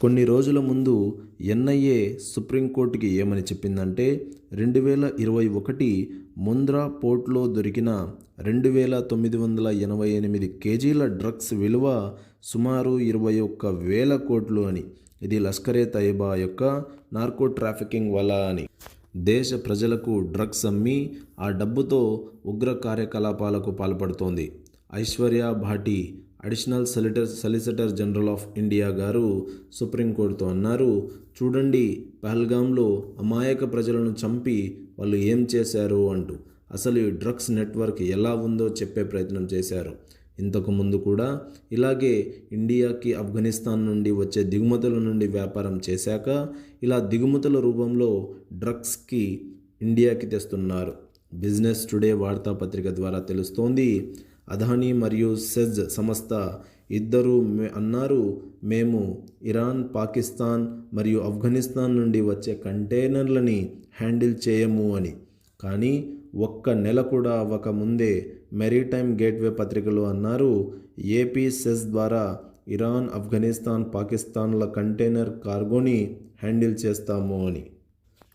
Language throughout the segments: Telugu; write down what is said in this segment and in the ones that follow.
కొన్ని రోజుల ముందు ఎన్ఐఏ సుప్రీంకోర్టుకి ఏమని చెప్పిందంటే రెండు వేల ఇరవై ఒకటి ముంద్రా పోర్ట్లో దొరికిన రెండు వేల తొమ్మిది వందల ఎనభై ఎనిమిది కేజీల డ్రగ్స్ విలువ సుమారు ఇరవై ఒక్క వేల కోట్లు అని. ఇది లష్కరే తైబా యొక్క నార్కో ట్రాఫికింగ్ వల్ల అని. దేశ ప్రజలకు డ్రగ్స్ అమ్మి ఆ డబ్బుతో ఉగ్ర కార్యకలాపాలకు పాల్పడుతోంది. Aishwarya Bhati additional solicitor solicitor general of India garu సుప్రీంకోర్టుతో అన్నారు చూడండి పహల్గాంలో అమాయక ప్రజలను చంపి వాళ్ళు ఏం చేశారు? అంటూ. అసలు ఈ డ్రగ్స్ నెట్వర్క్ ఎలా ఉందో చెప్పే ప్రయత్నం చేశారు. ఇంతకు ముందు కూడా ఇలాగే ఇండియాకి ఆఫ్ఘనిస్తాన్ నుండి వచ్చే దిగుమతుల నుండి వ్యాపారం చేశాక ఇలా దిగుమతుల రూపంలో డ్రగ్స్కి ఇండియాకి తెస్తున్నారు. బిజినెస్ టుడే వార్తాపత్రిక ద్వారా తెలుస్తోంది అదానీ మరియు సెజ్ సంస్థ ఇద్దరు మే- అన్నారు. మేము ఇరాన్ పాకిస్తాన్ మరియు ఆఫ్ఘనిస్తాన్ నుండి వచ్చే కంటైనర్లని హ్యాండిల్ చేయము అని. కానీ ఒక్క నెల కూడా అవ్వక ముందే మెరీటైమ్ గేట్వే పత్రికలో అన్నారు. ఏపీ సెజ్ ద్వారా ఇరాన్ ఆఫ్ఘనిస్తాన్ పాకిస్తాన్ల కంటైనర్ కార్గోని హ్యాండిల్ చేస్తాము అని.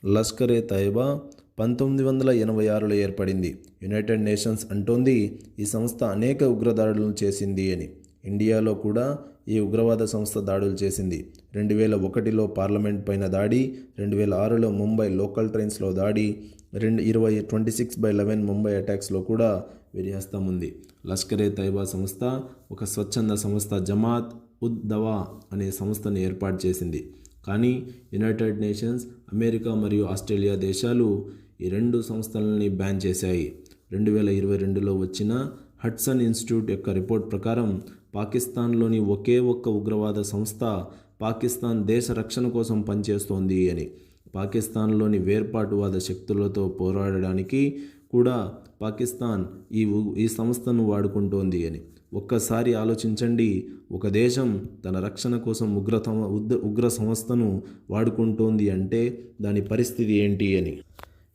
లష్కరే తైబా పంతొమ్మిది వందల ఎనభై ఆరులో ఏర్పడింది. యునైటెడ్ నేషన్స్ అంటోంది ఈ సంస్థ అనేక ఉగ్రదాడులను చేసింది అని. ఇండియాలో కూడా ఈ ఉగ్రవాద సంస్థ దాడులు చేసింది. రెండు వేల ఒకటిలో పార్లమెంట్ పైన దాడి రెండు వేల ఆరులో ముంబై లోకల్ ట్రైన్స్లో దాడి రెండు ఇరవై twenty six by eleven Mumbai అటాక్స్లో కూడా వీరిహస్తం ఉంది. లష్కరే తైబా సంస్థ ఒక స్వచ్ఛంద సంస్థ జమాత్ ఉద్ దవా అనే సంస్థను ఏర్పాటు చేసింది. కానీ యునైటెడ్ నేషన్స్ అమెరికా మరియు ఆస్ట్రేలియా దేశాలు ఈ రెండు సంస్థలని బ్యాన్ చేశాయి. రెండు వేల ఇరవై రెండులో వచ్చిన హడ్సన్ ఇన్స్టిట్యూట్ యొక్క రిపోర్ట్ ప్రకారం పాకిస్తాన్లోని ఒకే ఒక్క ఉగ్రవాద సంస్థ పాకిస్తాన్ దేశ రక్షణ కోసం పనిచేస్తోంది అని పాకిస్తాన్లోని వేర్పాటువాద శక్తులతో పోరాడడానికి కూడా పాకిస్తాన్ ఈ ఈ సంస్థను వాడుకుంటోంది అని. ఒక్కసారి ఆలోచించండి ఒక దేశం తన రక్షణ కోసం ఉగ్ర ఉగ్ర సంస్థను వాడుకుంటోంది అంటే దాని పరిస్థితి ఏంటి అని.